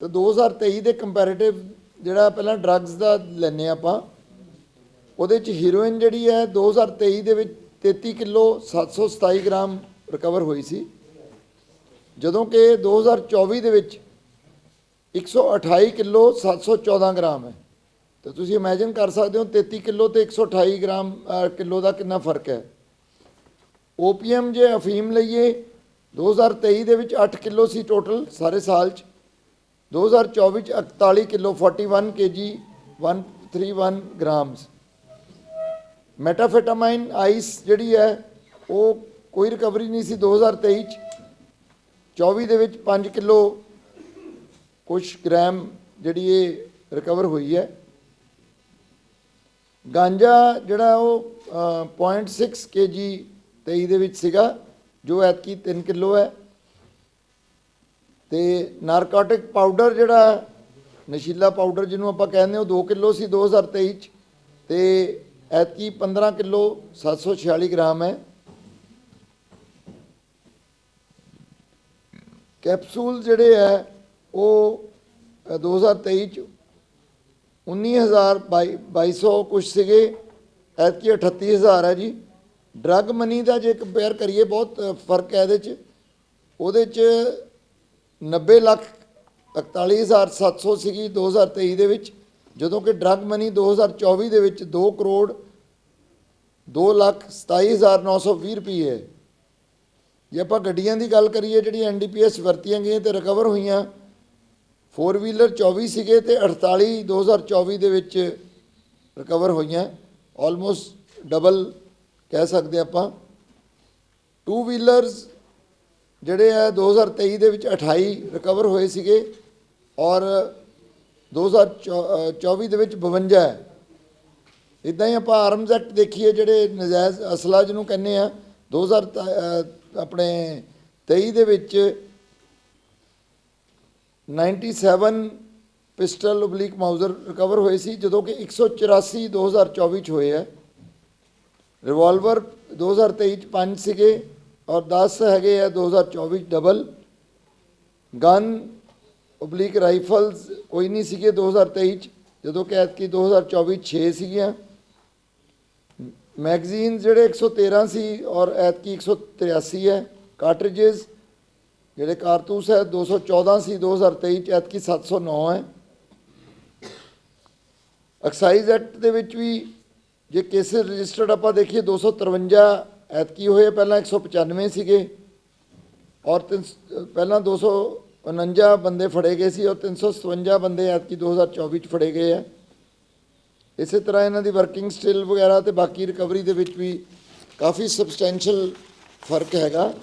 ਤੇ 2023 ਦੇ ਕੰਪੈਰੀਟਿਵ ਜਿਹੜਾ ਪਹਿਲਾਂ ਡਰੱਗਸ ਦਾ ਲੈਨੇ ਆਪਾਂ ਉਹਦੇ ਚ ਹੀਰੋਇਨ ਜਿਹੜੀ ਹੈ 2023 ਦੇ ਵਿੱਚ 33 ਕਿਲੋ 727 ਗ੍ਰਾਮ ਰਿਕਵਰ ਹੋਈ ਸੀ। ਜਦੋਂ ਕਿ 2024 ਦੇ ਵਿੱਚ 128 ਕਿਲੋ 714 ਗ੍ਰਾਮ ਹੈ। ਤਾਂ ਤੁਸੀਂ ਇਮੇਜਿਨ ਕਰ ਸਕਦੇ ਹੋ 33 ਕਿਲੋ ਤੇ 128 ਗ੍ਰਾਮ ਅਹ, ਕਿਲੋ ਦਾ ਕਿੰਨਾ ਫ਼ਰਕ ਹੈ। ਓਪੀਐਮ ਜੇ ਅਫੀਮ ਲਈਏ 2023 ਦੇ ਵਿੱਚ 8 ਕਿਲੋ ਸੀ ਟੋਟਲ ਸਾਰੇ ਸਾਲ ਚ। 2024 ਚ 41 kilo 41 KG 131 grams methamphetamine ice ਜਿਹੜੀ ਹੈ ਉਹ ਕੋਈ ਰਿਕਵਰੀ ਨਹੀਂ ਸੀ 2023 ਚ। 24 ਦੇ ਵਿੱਚ 5 ਕਿਲੋ ਕੁਝ ਗ੍ਰਾਮ ਜਿਹੜੀ ਇਹ ਰਿਕਵਰ ਹੋਈ ਹੈ। ਗਾਂਜਾ ਜਿਹੜਾ ਉਹ ਅ, 0.6 ਕੇਜੀ 23 ਦੇ ਵਿੱਚ ਸੀਗਾ ਜੋ ਐਤਕੀ 3 ਕਿਲੋ ਹੈ। ਤੇ ਨਾਰਕੋਟਿਕ ਪਾਊਡਰ ਜਿਹੜਾ ਨਸ਼ੀਲਾ ਪਾਊਡਰ ਜਿਹਨੂੰ ਆਪਾਂ ਕਹਿੰਦੇ ਉਹ 2 ਕਿਲੋ ਸੀ 2023 ਚ। ਤੇ ਐਤਕੀ 15 ਕਿਲੋ 746 ਗ੍ਰਾਮ ਹੈ। ਕੈਪਸੂਲ ਜਿਹੜੇ ਹੈ ਉਹ ਅ, 2023 ਚ 19200 ਕੁਛ ਸੀਗੇ ਐਤਕੀ 38000 ਹੈ ਜੀ। ਡਰੱਗ ਮਨੀ ਦਾ ਜੇ ਕੰਪੇਅਰ ਕਰੀਏ ਬਹੁਤ ਫ਼ਰਕ ਹੈ ਇਹਦੇ ਚ। ਉਹਦੇ ਚ 90 ਲੱਖ 41700 ਸੀਗੀ 2023 ਦੇ ਵਿੱਚ, ਜਦੋਂ ਕਿ ਡਰੱਗ ਮਨੀ 2024 ਦੇ ਵਿੱਚ 2 ਕਰੋੜ 2 ਲੱਖ 27920 ਰੁਪਏ ਹੈ। ਜੇ ਆਪਾਂ ਗੱਡੀਆਂ ਦੀ ਗੱਲ ਕਰੀਏ ਜਿਹੜੀ ਐਨਡੀਪੀਐਸ ਵਰਤੀਆਂ ਗਈਆਂ ਤੇ ਰਿਕਵਰ ਹੋਈਆਂ 4 ਵੀਲਰ 24 ਸੀਗੇ ਤੇ 48 2024 ਦੇ ਵਿੱਚ ਰਿਕਵਰ ਹੋਈਆਂ ਆਲਮੋਸਟ ਡਬਲ ਕਹਿ ਸਕਦੇ ਆਪਾਂ। 2 ਵੀਲਰਸ ਜਿਹੜੇ ਆ 2023 ਦੇ ਵਿੱਚ 28 ਰਿਕਵਰ ਹੋਏ ਸੀਗੇ ਔਰ 2024 ਦੇ ਵਿੱਚ 52 ਹੈ। ਇਦਾਂ ਹੀ ਆਪਾਂ ਆਰਮਜ਼ ਐਕਟ ਦੇਖੀਏ ਜਿਹੜੇ ਨਜਾਇਜ਼ ਅਸਲਾ ਜਿਹਨੂੰ ਕਹਿੰਦੇ ਆ 2000 ਤ- ਆਪਣੇ 23 ਦੇ ਵਿੱਚ 97 ਪਿਸਟਲ ਓਬਲੀਕ ਮਾਊਜ਼ਰ ਰਿਕਵਰ ਹੋਏ ਸੀ, ਜਦੋਂ ਕਿ 184 2024 ਚ ਹੋਏ ਆ। ਰਿਵਾਲਵਰ 2023 ਚ 5 ਸੀਗੇ। ਔਰ 10 ਹੈਗੇ ਆ 2024 ਡਬਲ ਗਨ ਓਬਲੀਕ ਰਾਈਫਲਸ ਕੋਈ ਨਹੀਂ ਸੀਗੇ 2023 ਚ ਜਦੋਂ ਕਿ ਐਤਕੀ 2024 6 ਸੀਗੀਆਂ ਮੈਗਜ਼ੀਨ ਜਿਹੜੇ 113 ਸੀ ਔਰ ਐਤਕੀ 183 ਹੈ ਕਾਰਟ੍ਰਿਜਸ ਜਿਹੜੇ ਕਾਰਤੂਸ ਹੈ 214 ਸੀ 2023 ਚ ਐਤਕੀ 709 ਹੈ ਐਕਸਾਈਜ਼ ਐਕਟ ਦੇ ਵਿੱਚ ਵੀ ਜੇ ਕੇਸਿਸ ਰਜਿਸਟਰਡ ਆਪਾਂ ਦੇਖੀਏ 253 ਐਤਕੀ ਹੋਏ ਪਹਿਲਾਂ 195 ਸੀਗੇ ਔਰ ਤਿੰਨ ਸ- ਪਹਿਲਾਂ 249 ਬੰਦੇ ਫੜੇ ਗਏ ਸੀ ਔਰ 357 ਬੰਦੇ ਐਤਕੀ 2024 ਚ ਫੜੇ ਗਏ ਆ। ਇਸੇ ਤਰ੍ਹਾਂ ਇਹਨਾਂ ਦੀ ਵਰਕਿੰਗ ਸਟਿਲ ਵਗੈਰਾ ਤੇ ਬਾਕੀ ਰਿਕਵਰੀ ਦੇ ਵਿੱਚ ਵੀ ਕਾਫੀ ਸਬਸਟੈਂਸ਼ੀਅਲ ਫ਼ਰਕ ਹੈਗਾ।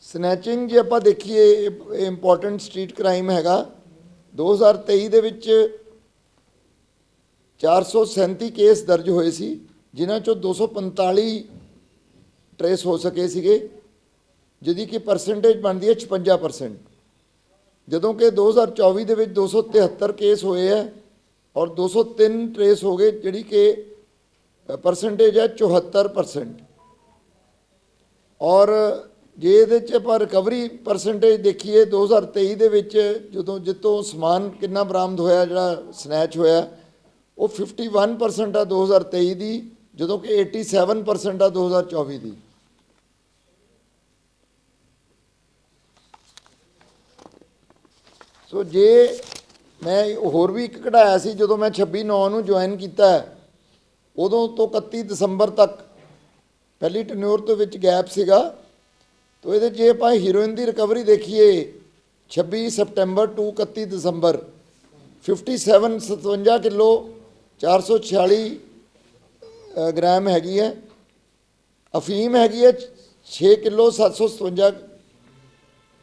ਸਨੈਚਿੰਗ ਜੇ ਆਪਾਂ ਦੇਖੀਏ, ਇਹ ਇੰਪੋਰਟੈਂਟ ਸਟਰੀਟ ਕ੍ਰਾਈਮ ਹੈਗਾ। 2023 ਦੇ ਵਿੱਚ 437 ਕੇਸ ਦਰਜ ਹੋਏ ਸੀ। ਜਿਨ੍ਹਾਂ ਚੋਂ 245 ਟਰੇਸ ਹੋ ਸਕੇ ਸੀਗੇ, ਜਿਹਦੀ ਕਿ ਪਰਸੈਂਟੇਜ ਬਣਦੀ ਹੈ 56% ਜਦੋਂ ਕਿ 2024 ਦੇ ਵਿੱਚ 273 ਕੇਸ ਹੋਏ ਹੈ ਔਰ 203 ਟਰੇਸ ਹੋ ਗਏ, ਜਿਹੜੀ ਕਿ ਪਰਸੈਂਟੇਜ ਹੈ 74% ਔਰ ਜੇ ਇਹਦੇ ਚ ਆਪਾਂ ਰਿਕਵਰੀ ਪਰਸੈਂਟੇਜ ਦੇਖੀਏ 2023 ਦੇ ਵਿੱਚ ਜਦੋਂ ਜਿੱਤੋਂ ਸਮਾਨ ਕਿੰਨਾ ਬਰਾਮਦ ਹੋਇਆ, ਜਿਹੜਾ ਸਨੈਚ ਹੋਇਆ, ਉਹ 51% ਆ 2023 ਦੀ। ਜਦੋਂ ਕਿ 87% ਆ 2024 ਦੀ। ਸੋ ਜੇ ਮੈਂ ਹੋਰ ਵੀ ਇੱਕ ਕਢਾਇਆ ਸੀ ਜਦੋਂ ਮੈਂ 26 9 ਨੂੰ ਜੁਆਇਨ ਕੀਤਾ ਉਦੋਂ ਤੋਂ 31 ਦਸੰਬਰ ਤੱਕ ਪਹਿਲੀ ਟਨਿਓਰ ਤੋਂ ਵਿੱਚ ਗੈਪ ਸੀਗਾ। ਤੋ ਇਹਦੇ ਜੇ ਆਪਾਂ ਹੀਰੋਇਨ ਦੀ ਰਿਕਵਰੀ ਦੇਖੀਏ 26 ਸਪਟੈਂਬਰ ਟੂ 31 ਦਸੰਬਰ। 57 57 ਕਿਲੋ 446 ਅ, ਗ੍ਰਾਮ ਹੈਗੀ ਹੈ। ਅਫੀਮ ਹੈਗੀ ਹੈ 6 kilo 757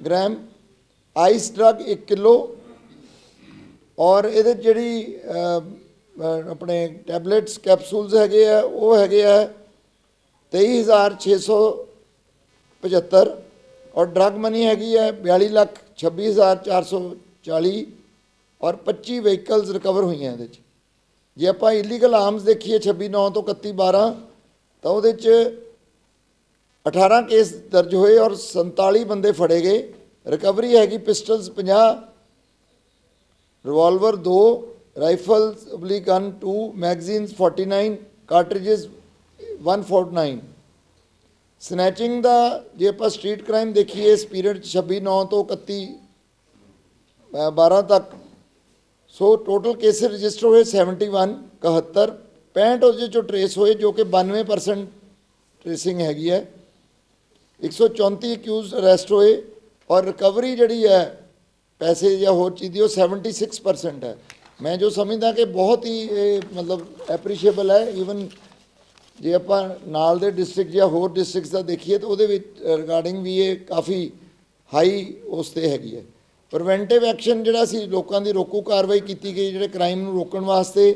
gram. Ice drug 1 kilo. ਔਰ ਇਹਦੇ 'ਚ ਜਿਹੜੀ ਅ, ਅ, ਆਪਣੇ ਟੈਬਲੇਟਸ ਕੈਪਸੂਲਸ ਹੈਗੇ ਆ ਉਹ ਹੈਗੇ ਆ 23675 ਔਰ ਡਰਗ ਮਨੀ ਹੈਗੀ ਹੈ 42 ਲੱਖ 26440 ਔਰ 25 ਵਹੀਕਲਸ ਰਿਕਵਰ ਹੋਈਆਂ ਇਹਦੇ 'ਚ। ਜੇ ਆਪਾਂ ਇਲੀਗਲ ਆਰਮਸ ਦੇਖੀਏ 26 9 ਤੋਂ 31 12 ਤਾਂ ਉਹਦੇ 'ਚ 18 ਕੇਸ ਦਰਜ ਹੋਏ ਔਰ 47 ਬੰਦੇ ਫੜੇ ਗਏ। ਰਿਕਵਰੀ ਹੈਗੀ pistols 50 revolver 2 rifles oblique gun 2 magazines 49 cartridges 149 snatching ਦਾ ਜੇ ਆਪਾਂ ਸਟਰੀਟ ਕ੍ਰਾਈਮ ਦੇਖੀਏ ਇਸ ਪੀਰੀਅਡ 'ਚ 26 9 ਤੋਂ 31 ਅ, 12 ਤੱਕ ਸੋ ਟੋਟਲ ਕੇਸ ਰਜਿਸਟਰ ਹੋਏ 71 71 65 ਉਹਦੇ ਚੋਂ ਟਰੇਸ ਹੋਏ ਜੋ ਕਿ 92% ਟ੍ਰੇਸਿੰਗ ਹੈਗੀ ਹੈ 134 ਅਕਿਊਜ਼ਡ ਅਰੈਸਟ ਹੋਏ ਔਰ ਰਿਕਵਰੀ ਜਿਹੜੀ ਹੈ ਪੈਸੇ ਜਾਂ ਹੋਰ ਚੀਜ਼ ਦੀ ਉਹ 76% ਹੈ ਮੈਂ ਜੋ ਸਮਝਦਾ ਕਿ ਬਹੁਤ ਹੀ ਇਹ ਮਤਲਬ ਐਪਰੀਸ਼ੀਏਬਲ ਹੈ ਈਵਨ ਜੇ ਆਪਾਂ ਨਾਲ ਦੇ ਡਿਸਟ੍ਰਿਕਟ ਜਾਂ ਹੋਰ ਡਿਸਟ੍ਰਿਕਟਸ ਦਾ ਦੇਖੀਏ ਤਾਂ ਉਹਦੇ ਵਿੱਚ ਰਿਗਾਰਡਿੰਗ ਵੀ ਇਹ ਕਾਫੀ ਹਾਈ ਉਸ ਤੇ ਹੈਗੀ ਹੈ ਪ੍ਰੀਵੈਂਟਿਵ ਐਕਸ਼ਨ ਜਿਹੜਾ ਸੀ, ਲੋਕਾਂ ਦੀ ਰੋਕੂ ਕਾਰਵਾਈ ਕੀਤੀ ਗਈ, ਜਿਹੜੇ ਕ੍ਰਾਈਮ ਨੂੰ ਰੋਕਣ ਵਾਸਤੇ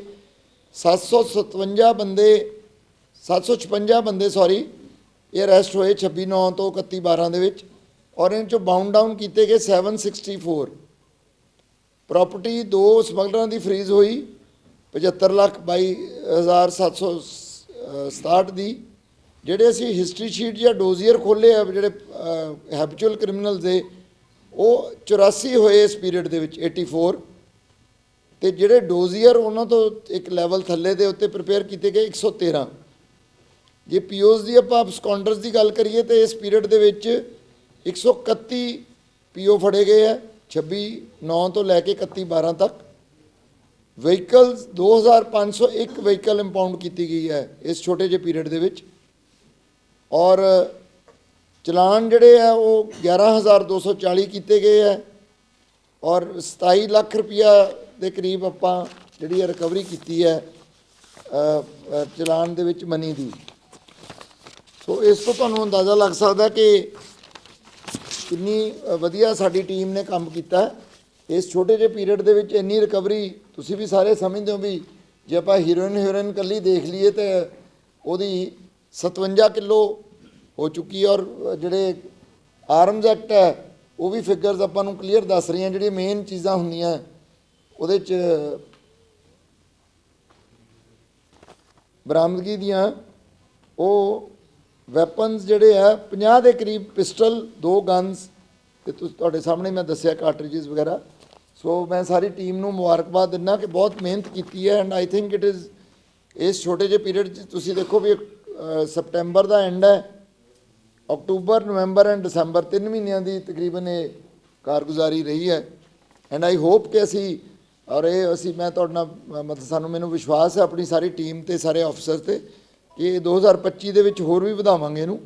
757 ਬੰਦੇ 756 ਬੰਦੇ ਸੌਰੀ ਇਹ ਅਰੈਸਟ ਹੋਏ 26 9 ਤੋਂ 31 12 ਦੇ ਵਿੱਚ ਔਰ ਇਹਨਾਂ ਚੋਂ ਬਾਉਂਡ ਡਾਊਨ ਕੀਤੇ ਗਏ 764 ਪ੍ਰਾਪਰਟੀ ਦੋ ਸਮਗਲਰਾਂ ਦੀ ਫਰੀਜ਼ ਹੋਈ 75 ਲੱਖ 22767 ਦੀ। ਜਿਹੜੇ ਅਸੀਂ ਹਿਸਟਰੀ ਸ਼ੀਟ ਜਾਂ ਡੋਜ਼ੀਅਰ ਖੋਲੇ ਆ, ਜਿਹੜੇ ਹੈਬਿਚੁਅਲ ਕ੍ਰਿਮੀਨਲ ਦੇ ਉਹ 84 ਹੋਏ ਇਸ ਪੀਰੀਅਡ ਦੇ ਵਿੱਚ 84 ਤੇ ਜਿਹੜੇ ਡੋਜ਼ੀਅਰ ਉਹਨਾਂ ਤੋਂ ਇੱਕ ਲੈਵਲ ਥੱਲੇ ਦੇ ਉੱਤੇ ਪ੍ਰਿਪੇਅਰ ਕੀਤੇ ਗਏ 113 ਜੇ ਪੀਓਸ ਦੀ ਆਪਾਂ ਸਕੌਂਡਰਸ ਦੀ ਗੱਲ ਕਰੀਏ ਤੇ ਇਸ ਪੀਰੀਅਡ ਦੇ ਵਿੱਚ 131 ਪੀਓ ਫੜੇ ਗਏ ਆ 26 9 ਤੋਂ ਲੈ ਕੇ 31 12 ਤੱਕ। ਵਹੀਕਲਸ 2501 ਵਹੀਕਲ ਇੰਪਾਊਂਡ ਕੀਤੀ ਗਈ ਹੈ ਇਸ ਛੋਟੇ ਜਿਹੇ ਪੀਰੀਅਡ ਦੇ ਵਿੱਚ। ਔਰ ਚਲਾਨ ਜਿਹੜੇ ਆ, ਉਹ 11240 ਕੀਤੇ ਗਏ ਹੈ ਔਰ 27 ਲੱਖ ਰੁਪਇਆ ਦੇ ਕਰੀਬ ਆਪਾਂ ਜਿਹੜੀ ਰਿਕਵਰੀ ਕੀਤੀ ਹੈ ਚਲਾਨ ਦੇ ਵਿੱਚ ਮਨੀ ਦੀ। ਸੋ ਇਸ ਤੋਂ ਤੁਹਾਨੂੰ ਅੰਦਾਜ਼ਾ ਲੱਗ ਸਕਦਾ ਕਿ ਕਿੰਨੀ ਵਧੀਆ ਸਾਡੀ ਟੀਮ ਨੇ ਕੰਮ ਕੀਤਾ। ਇਸ ਛੋਟੇ ਜਿਹੇ ਪੀਰੀਅਡ ਦੇ ਵਿੱਚ ਇੰਨੀ ਰਿਕਵਰੀ ਤੁਸੀਂ ਵੀ ਸਾਰੇ ਸਮਝਦੇ ਹੋ ਵੀ ਜੇ ਆਪਾਂ ਹੀਰੋਇਨ ਹੀਰੋਇਨ ਕੱਲੀ ਦੇਖ ਲਈਏ ਤੇ ਉਹਦੀ 57 ਕਿਲੋ ਹੋ ਚੁੱਕੀ ਹੈ ਔਰ ਜਿਹੜੇ ਆਰਮਜ਼ ਐਕਟ ਹੈ, ਉਹ ਵੀ ਫਿਗਰਸ ਆਪਾਂ ਨੂੰ ਕਲੀਅਰ ਦੱਸ ਰਹੀਆਂ, ਜਿਹੜੀਆਂ ਮੇਨ ਚੀਜ਼ਾਂ ਹੁੰਦੀਆਂ, ਉਹਦੇ ਚ ਬਰਾਮਦਗੀ ਦੀਆਂ, ਉਹ ਵੈਪਨਸ ਜਿਹੜੇ ਆ 50 ਦੇ ਕਰੀਬ ਪਿਸਟਲ ਦੋ ਗਨਸ ਤੇ ਤੁਹਾਡੇ ਸਾਹਮਣੇ ਮੈਂ ਦੱਸਿਆ ਕਾਰਟ੍ਰਿਜਸ ਵਗੈਰਾ। ਸੋ ਮੈਂ ਸਾਰੀ ਟੀਮ ਨੂੰ ਮੁਬਾਰਕਬਾਦ ਦਿੰਦਾ ਕਿ ਬਹੁਤ ਮਿਹਨਤ ਕੀਤੀ ਹੈ and I think it is ਇਸ ਛੋਟੇ ਜਿਹੇ ਪੀਰੀਅਡ 'ਚ ਤੁਸੀਂ ਦੇਖੋ ਵੀ ਸਪਟੈਂਬਰ ਦਾ ਐਂਡ ਹੈ ਅਕਤੂਬਰ ਨਵੰਬਰ ਐਂਡ ਦਸੰਬਰ ਤਿੰਨ ਮਹੀਨਿਆਂ ਦੀ ਤਕਰੀਬਨ ਇਹ ਕਾਰਗੁਜ਼ਾਰੀ ਰਹੀ ਹੈ। ਐਂਡ ਆਈ ਹੋਪ ਕਿ ਅਸੀਂ ਔਰ ਇਹ ਅਸੀਂ ਮੈਂ ਤੁਹਾਡੇ ਨਾਲ ਮਤਲਬ ਸਾਨੂੰ ਮੈਨੂੰ ਵਿਸ਼ਵਾਸ ਹੈ ਆਪਣੀ ਸਾਰੀ ਟੀਮ ਤੇ ਸਾਰੇ ਅਫਸਰ ਤੇ ਕਿ ਇਹ 2025 ਦੇ ਵਿੱਚ ਹੋਰ ਵੀ ਵਧਾਵਾਂਗੇ ਇਹਨੂੰ।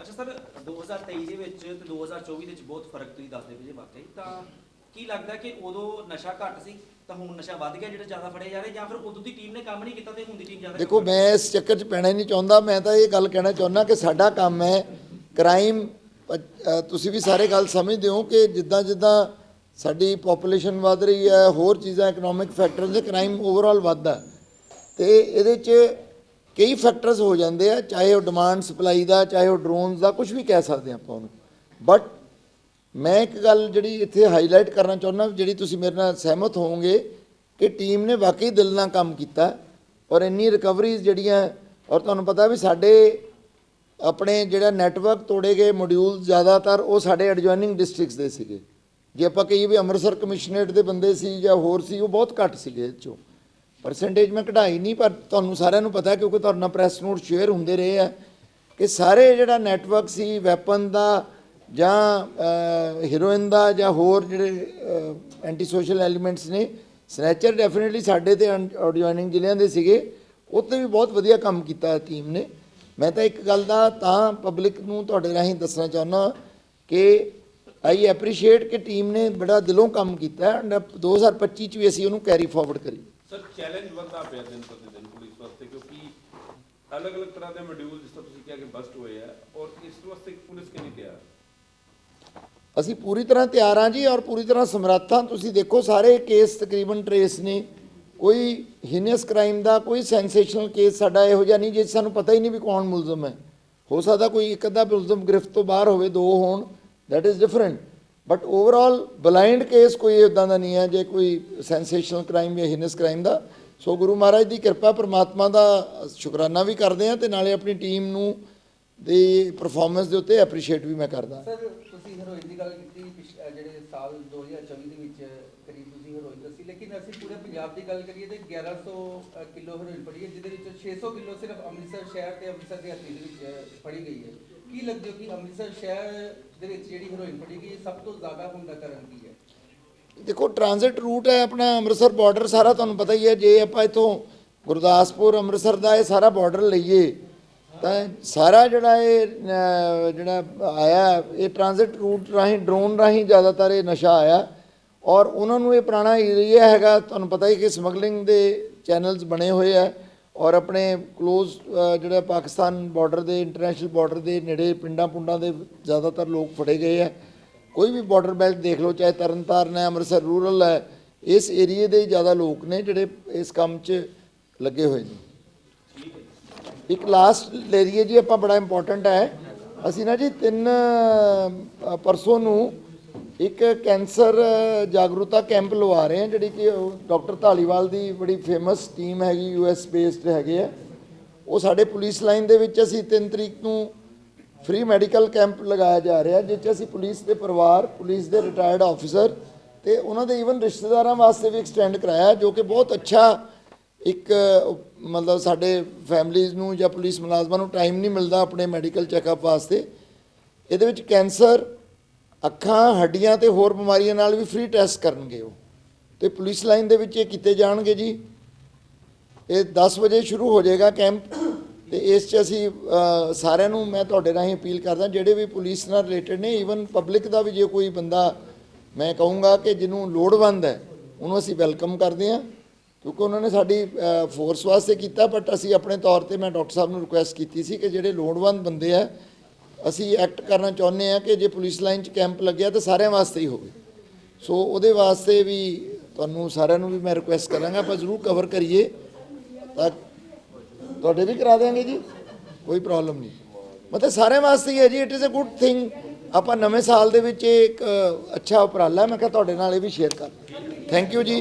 ਅੱਛਾ ਸਰ 2023 ਦੇ ਵਿੱਚ ਤੇ 2024 ਦੇ ਵਿੱਚ ਬਹੁਤ ਫ਼ਰਕ ਤੁਸੀਂ ਦੱਸਦੇ ਪਏ ਜੇ ਵਾਕਈ। ਤਾਂ ਕੀ ਲੱਗਦਾ ਕਿ ਉਦੋਂ ਨਸ਼ਾ ਘੱਟ ਸੀ ਤਾਂ ਹੁਣ ਨਸ਼ਾ ਵੱਧ ਗਿਆ ਜਿਹੜਾ ਜ਼ਿਆਦਾ ਫੜੇ ਜਾ ਰਹੇ ਜਾਂ ਫਿਰ ਉਦੋਂ ਦੀ ਟੀਮ ਨੇ ਕੰਮ ਨਹੀਂ ਕੀਤਾ ਤੇ ਹੁਣ ਦੀ ਟੀਮ ਜ਼ਿਆਦਾ ਦੇਖੋ ਮੈਂ ਇਸ ਚੱਕਰ 'ਚ ਪੈਣਾ ਹੀ ਨਹੀਂ ਚਾਹੁੰਦਾ। ਮੈਂ ਤਾਂ ਇਹ ਗੱਲ ਕਹਿਣਾ ਚਾਹੁੰਦਾ ਕਿ ਸਾਡਾ ਕੰਮ ਹੈ ਕ੍ਰਾਈਮ ਤੁਸੀਂ ਵੀ ਸਾਰੇ ਗੱਲ ਸਮਝਦੇ ਹੋ ਕਿ ਜਿੱਦਾਂ ਜਿੱਦਾਂ ਸਾਡੀ ਪੋਪੂਲੇਸ਼ਨ ਵੱਧ ਰਹੀ ਹੈ, ਹੋਰ ਚੀਜ਼ਾਂ ਇਕਨੋਮਿਕ ਫੈਕਟਰਸ ਦੇ ਕ੍ਰਾਈਮ ਓਵਰਆਲ ਵੱਧਦਾ ਤੇ ਇਹਦੇ 'ਚ ਕਈ ਫੈਕਟਰਸ ਹੋ ਜਾਂਦੇ ਆ, ਚਾਹੇ ਉਹ ਡਿਮਾਂਡ ਸਪਲਾਈ ਦਾ, ਚਾਹੇ ਉਹ ਡਰੋਨਸ ਦਾ ਕੁਝ ਵੀ ਕਹਿ ਸਕਦੇ ਆਪਾਂ ਉਹਨੂੰ। ਬਟ ਮੈਂ ਇੱਕ ਗੱਲ ਜਿਹੜੀ ਇੱਥੇ ਹਾਈਲਾਈਟ ਕਰਨਾ ਚਾਹੁੰਦਾ, ਜਿਹੜੀ ਤੁਸੀਂ ਮੇਰੇ ਨਾਲ ਸਹਿਮਤ ਹੋਵੋਗੇ ਕਿ ਟੀਮ ਨੇ ਵਾਕਈ ਦਿਲ ਨਾਲ ਕੰਮ ਕੀਤਾ ਔਰ ਇੰਨੀ ਰਿਕਵਰੀਜ਼ ਜਿਹੜੀਆਂ, ਔਰ ਤੁਹਾਨੂੰ ਪਤਾ ਵੀ ਸਾਡੇ ਆਪਣੇ ਜਿਹੜਾ ਨੈਟਵਰਕ ਤੋੜੇ ਗਏ ਮੋਡਿਊਲ ਜ਼ਿਆਦਾਤਰ ਉਹ ਸਾਡੇ ਐਡਜੋਇਨਿੰਗ ਡਿਸਟ੍ਰਿਕਟਸ ਦੇ ਸੀਗੇ। ਜੇ ਆਪਾਂ ਕਹੀਏ ਵੀ ਅੰਮ੍ਰਿਤਸਰ ਕਮਿਸ਼ਨਰੇਟ ਦੇ ਬੰਦੇ ਸੀ ਜਾਂ ਹੋਰ ਸੀ, ਉਹ ਬਹੁਤ ਘੱਟ ਸੀਗੇ ਇਹ 'ਚੋਂ। ਪਰਸੈਂਟੇਜ ਮੈਂ ਕਢਾਈ ਨਹੀਂ, ਪਰ ਤੁਹਾਨੂੰ ਸਾਰਿਆਂ ਨੂੰ ਪਤਾ ਕਿਉਂਕਿ ਤੁਹਾਡੇ ਨਾਲ ਪ੍ਰੈਸ ਨੋਟ ਸ਼ੇਅਰ ਹੁੰਦੇ ਰਹੇ ਆ ਕਿ ਸਾਰੇ ਜਿਹੜਾ ਨੈਟਵਰਕ ਸੀ ਵੈਪਨ ਦਾ ਜਾਂ ਹੀਰੋਇਨ ਦਾ ਜਾਂ ਹੋਰ ਜਿਹੜੇ ਐਂਟੀ ਸੋਸ਼ਲ ਐਲੀਮੈਂਟਸ ਨੇ ਸਨੈਚਰ ਡੈਫੀਨਿਟਲੀ ਸਾਡੇ ਤੇ ਅਡਜੋਇਨਿੰਗ ਜ਼ਿਲ੍ਹਿਆਂ ਦੇ ਸੀਗੇ। ਉੱਥੇ ਵੀ ਬਹੁਤ ਵਧੀਆ ਕੰਮ ਕੀਤਾ ਟੀਮ ਨੇ। ਮੈਂ ਤਾਂ ਇੱਕ ਗੱਲ ਦਾ ਤਾਂ ਪਬਲਿਕ ਨੂੰ ਤੁਹਾਡੇ ਰਾਹੀਂ ਦੱਸਣਾ ਚਾਹੁੰਦਾ ਕਿ ਆਈ ਐਪਰੀਸ਼ੀਏਟ ਕਿ ਟੀਮ ਨੇ ਬੜਾ ਦਿਲੋਂ ਕੰਮ ਕੀਤਾ ਐਂਡ 2025 ਚ ਵੀ ਅਸੀਂ ਉਹਨੂੰ ਕੈਰੀ ਫਾਰਵਰਡ ਕਰੀ। ਸਰ ਚੈਲੰਜ ਵੱਧਦਾ ਪਿਆ ਦਿਨ ਪ੍ਰਤੀ ਦਿਨ ਪੁਲਿਸ ਵਾਸਤੇ ਕਿਉਂਕਿ ਅਲੱਗ-ਅਲੱਗ ਤਰ੍ਹਾਂ ਦੇ ਮੋਡਿਊਲ ਜਿਸ ਤਰ੍ਹਾਂ ਤੁਸੀਂ ਕਿਹਾ ਕਿ ਬਸਟ ਹੋਏ ਆ ਔਰ ਇਸ ਵਾਸਤੇ ਪੁਲਿਸ ਕਿੰਨੀ ਤਿਆਰ? ਅਸੀਂ ਪੂਰੀ ਤਰ੍ਹਾਂ ਤਿਆਰ ਹਾਂ ਜੀ ਔਰ ਪੂਰੀ ਤਰ੍ਹਾਂ ਸਮਰੱਥ ਤੁਸੀਂ ਦੇਖੋ ਸਾਰੇ ਕੇਸ ਤਕਰੀਬਨ ਟਰੇਸ ਨੇ। ਕੋਈ ਹੀਨੀਅਸ ਕ੍ਰਾਈਮ ਦਾ ਕੋਈ ਸੈਂਸੇਸ਼ਨਲ ਕੇਸ ਸਾਡਾ ਇਹੋ ਜਿਹਾ ਨਹੀਂ, ਜੇ ਸਾਨੂੰ ਪਤਾ ਹੀ ਨਹੀਂ ਵੀ ਕੌਣ ਮੁਲਜ਼ਮ ਹੈ। ਹੋ ਸਕਦਾ ਕੋਈ ਇੱਕ ਅੱਧਾ ਮੁਲਜ਼ਮ ਗ੍ਰਿਫਤ ਤੋਂ ਬਾਹਰ ਹੋਵੇ, ਦੋ ਹੋਣ that is different but overall blind case ਕੋਈ ਇਦਾਂ ਦਾ ਨਹੀਂ ਹੈ, ਜੇ ਕੋਈ ਸੈਂਸੇਸ਼ਨਲ ਕ੍ਰਾਈਮ ਜਾਂ ਹੀਨੀਅਸ ਕ੍ਰਾਈਮ ਦਾ। ਸੋ ਗੁਰੂ ਮਹਾਰਾਜ ਦੀ ਕਿਰਪਾ, ਪ੍ਰਮਾਤਮਾ ਦਾ ਸ਼ੁਕਰਾਨਾ ਵੀ ਕਰਦੇ ਹਾਂ ਤੇ ਨਾਲੇ ਆਪਣੀ ਟੀਮ ਨੂੰ ਦੀ ਪਰਫਾਰਮੈਂਸ ਦੇ ਉੱਤੇ ਐਪਰੀਸ਼ੀਏਟ ਵੀ ਮੈਂ ਕਰਦਾ। ਸਰ ਤੁਸੀਂ ਹੈਰੋਇਨ ਦੀ ਗੱਲ ਕੀਤੀ ਸਾਲ 2024 ਦੇ ਵਿੱਚ ਕਰੀਬ ਤੁਸੀਂ ਹੈਰੋਇਨ ਦੱਸੀ ਲੇਕਿਨ ਅਸੀਂ ਪੂਰੇ ਪੰਜਾਬ ਦੀ ਗੱਲ ਕਰੀਏ ਤੇ 1100 ਕਿਲੋ ਹੈਰੋਇਨ ਫੜੀ ਹੈ, ਜਿਹਦੇ ਵਿੱਚੋਂ 600 ਕਿਲੋ ਸਿਰਫ ਅੰਮ੍ਰਿਤਸਰ ਸ਼ਹਿਰ ਤੇ ਅੰਮ੍ਰਿਤਸਰ ਦੇ ਹੱਥੀ ਦੇ ਵਿੱਚ ਫੜੀ ਗਈ ਹੈ। ਕੀ ਲੱਗਦਾ ਕਿ ਅੰਮ੍ਰਿਤਸਰ ਸ਼ਹਿਰ ਦੇ ਵਿੱਚ ਜਿਹੜੀ ਹੈਰੋਇਨ ਫੜੀ ਗਈ ਸਭ ਤੋਂ ਜ਼ਿਆਦਾ ਹੁਣ ਦਾ ਕੀ ਹੈ? ਦੇਖੋ ਟ੍ਰਾਂਜ਼ਿਟ ਰੂਟ ਹੈ ਆਪਣਾ ਅੰਮ੍ਰਿਤਸਰ ਬਾਰਡਰ ਸਾਰਾ ਤੁਹਾਨੂੰ ਪਤਾ ਹੀ ਹੈ, ਜੇ ਆਪਾਂ ਇਥੋਂ ਗੁਰਦਾਸਪੁਰ ਅੰਮ੍ਰਿਤਸਰ ਦਾ ਇਹ ਸਾਰਾ ਬਾਰਡਰ ਲਈਏ ਤਾਂ ਸਾਰਾ ਜਿਹੜਾ ਇਹ ਜਿਹੜਾ ਆਇਆ, ਇਹ ਟ੍ਰਾਂਜ਼ਿਟ ਰੂਟ ਰਾਹੀਂ ਡਰੋਨ ਰਾਹੀਂ ਜ਼ਿਆਦਾਤਰ ਇਹ ਨਸ਼ਾ ਆਇਆ। ਔਰ ਉਹਨਾਂ ਨੂੰ ਇਹ ਪੁਰਾਣਾ ਏਰੀਆ ਹੈਗਾ, ਤੁਹਾਨੂੰ ਪਤਾ ਹੀ ਕਿ ਸਮਗਲਿੰਗ ਦੇ ਚੈਨਲਸ ਬਣੇ ਹੋਏ ਆ। ਔਰ ਆਪਣੇ ক্লোਜ਼ ਜਿਹੜਾ ਪਾਕਿਸਤਾਨ ਬਾਰਡਰ ਦੇ ਇੰਟਰਨੈਸ਼ਨਲ ਬਾਰਡਰ ਦੇ ਨੇੜੇ ਪਿੰਡਾਂ ਪੁੰਡਾਂ ਦੇ ਜ਼ਿਆਦਾਤਰ ਲੋਕ ਫੜੇ ਗਏ ਆ। ਕੋਈ ਵੀ ਬਾਰਡਰ ਬੈਲਟ ਦੇਖ ਲਓ, ਚਾਹੇ ਤਰਨਤਾਰਨ ਹੈ, ਅੰਮ੍ਰਿਤਸਰ ਰੂਰਲ ਹੈ, ਇਸ ਏਰੀਏ ਦੇ ਜ਼ਿਆਦਾ ਲੋਕ ਨੇ ਜਿਹੜੇ ਇਸ ਕੰਮ 'ਚ ਲੱਗੇ ਹੋਏ ਨੇ। ਇੱਕ ਲਾਸਟ ਲੈ ਲਈਏ ਜੀ, ਆਪਾਂ ਬੜਾ ਇੰਪੋਰਟੈਂਟ ਹੈ। ਅਸੀਂ ਨਾ ਜੀ ਤਿੰਨ ਪਰਸੋਂ ਨੂੰ ਇੱਕ ਕੈਂਸਰ ਜਾਗਰੂਕਤਾ ਕੈਂਪ ਲਵਾ ਰਹੇ ਹਾਂ, ਜਿਹੜੀ ਕਿ ਡਾਕਟਰ ਢਾਲੀਵਾਲ ਦੀ ਬੜੀ ਫੇਮਸ ਟੀਮ ਹੈਗੀ ਯੂ ਐਸ ਬੇਸਡ ਹੈਗੇ ਆ। ਉਹ ਸਾਡੇ ਪੁਲਿਸ ਲਾਈਨ ਦੇ ਵਿੱਚ ਅਸੀਂ 3 ਤਰੀਕ ਨੂੰ ਫ੍ਰੀ ਮੈਡੀਕਲ ਕੈਂਪ ਲਗਾਇਆ ਜਾ ਰਿਹਾ ਜਿਸ 'ਚ ਅਸੀਂ ਪੁਲਿਸ ਦੇ ਪਰਿਵਾਰ, ਪੁਲਿਸ ਦੇ ਰਿਟਾਇਰਡ ਆਫੀਸਰ ਤੇ ਉਹਨਾਂ ਦੇ ਈਵਨ ਰਿਸ਼ਤੇਦਾਰਾਂ ਵਾਸਤੇ ਵੀ ਐਕਸਟੈਂਡ ਕਰਾਇਆ, ਜੋ ਕਿ ਬਹੁਤ ਅੱਛਾ ਇੱਕ, ਮਤਲਬ ਸਾਡੇ ਫੈਮਲੀਜ਼ ਨੂੰ ਜਾਂ ਪੁਲਿਸ ਮੁਲਾਜ਼ਮਾਂ ਨੂੰ ਟਾਈਮ ਨਹੀਂ ਮਿਲਦਾ ਆਪਣੇ ਮੈਡੀਕਲ ਚੈੱਕਅਪ ਵਾਸਤੇ। ਇਹਦੇ ਵਿੱਚ ਕੈਂਸਰ ਅੱਖਾਂ, ਹੱਡੀਆਂ ਤੇ ਹੋਰ ਬਿਮਾਰੀਆਂ ਨਾਲ ਵੀ ਫ੍ਰੀ ਟੈਸਟ ਕਰਨਗੇ ਉਹ। ਤੇ ਪੁਲਿਸ ਲਾਈਨ ਦੇ ਵਿੱਚ ਇਹ ਕੀਤੇ ਜਾਣਗੇ ਜੀ। ਇਹ 10 ਵਜੇ ਸ਼ੁਰੂ ਹੋ ਜਾਏਗਾ ਕੈਂਪ ਤੇ ਇਸ 'ਚ ਅਸੀਂ ਸਾਰਿਆਂ ਨੂੰ ਮੈਂ ਤੁਹਾਡੇ ਰਾਹੀਂ ਅਪੀਲ ਕਰਦਾ, ਜਿਹੜੇ ਵੀ ਪੁਲਿਸ ਨਾਲ ਰਿਲੇਟਡ ਨੇ ਈਵਨ ਪਬਲਿਕ ਦਾ ਵੀ ਜੇ ਕੋਈ ਬੰਦਾ, ਮੈਂ ਕਹੂੰਗਾ ਕਿ ਜਿਹਨੂੰ ਲੋੜਵੰਦ ਹੈ, ਉਹਨੂੰ ਅਸੀਂ ਵੈਲਕਮ ਕਰਦੇ ਹਾਂ। ਕਿਉਂਕਿ ਉਹਨਾਂ ਨੇ ਸਾਡੀ ਫੋਰਸ ਵਾਸਤੇ ਕੀਤਾ ਬਟ ਅਸੀਂ ਆਪਣੇ ਤੌਰ ਤੇ ਮੈਂ ਡਾਕਟਰ ਸਾਹਿਬ ਨੂੰ ਰਿਕੁਐਸਟ ਕੀਤੀ ਸੀ ਕਿ ਜਿਹੜੇ ਲੋੜਵੰਦ ਬੰਦੇ ਆ, ਅਸੀਂ ਐਕਟ ਕਰਨਾ ਚਾਹੁੰਦੇ ਆ ਕਿ ਜੇ ਪੁਲਿਸ ਲਾਈਨ 'ਚ ਕੈਂਪ ਲੱਗਿਆ ਤਾਂ ਸਾਰਿਆਂ ਵਾਸਤੇ ਹੀ ਹੋਵੇ। ਸੋ ਉਹਦੇ ਵਾਸਤੇ ਵੀ ਤੁਹਾਨੂੰ ਸਾਰਿਆਂ ਨੂੰ ਵੀ ਮੈਂ ਰਿਕੁਐਸਟ ਕਰਾਂਗਾ, ਆਪਾਂ ਜ਼ਰੂਰ ਕਵਰ ਕਰੀਏ। ਤਾਂ ਤੁਹਾਡੇ ਵੀ ਕਰਾ ਦੇਵਾਂਗੇ ਜੀ, ਕੋਈ ਪ੍ਰੋਬਲਮ ਨਹੀਂ। ਮਤਲਬ ਸਾਰਿਆਂ ਵਾਸਤੇ ਹੀ ਹੈ ਜੀ it is a good thing ਆਪਾਂ ਨਵੇਂ ਸਾਲ ਦੇ ਵਿੱਚ ਇਹ ਇੱਕ ਅੱਛਾ ਉਪਰਾਲਾ, ਮੈਂ ਕਿਹਾ ਤੁਹਾਡੇ ਨਾਲ ਇਹ ਵੀ ਸ਼ੇਅਰ ਕਰ ਥੈਂਕ ਯੂ ਜੀ।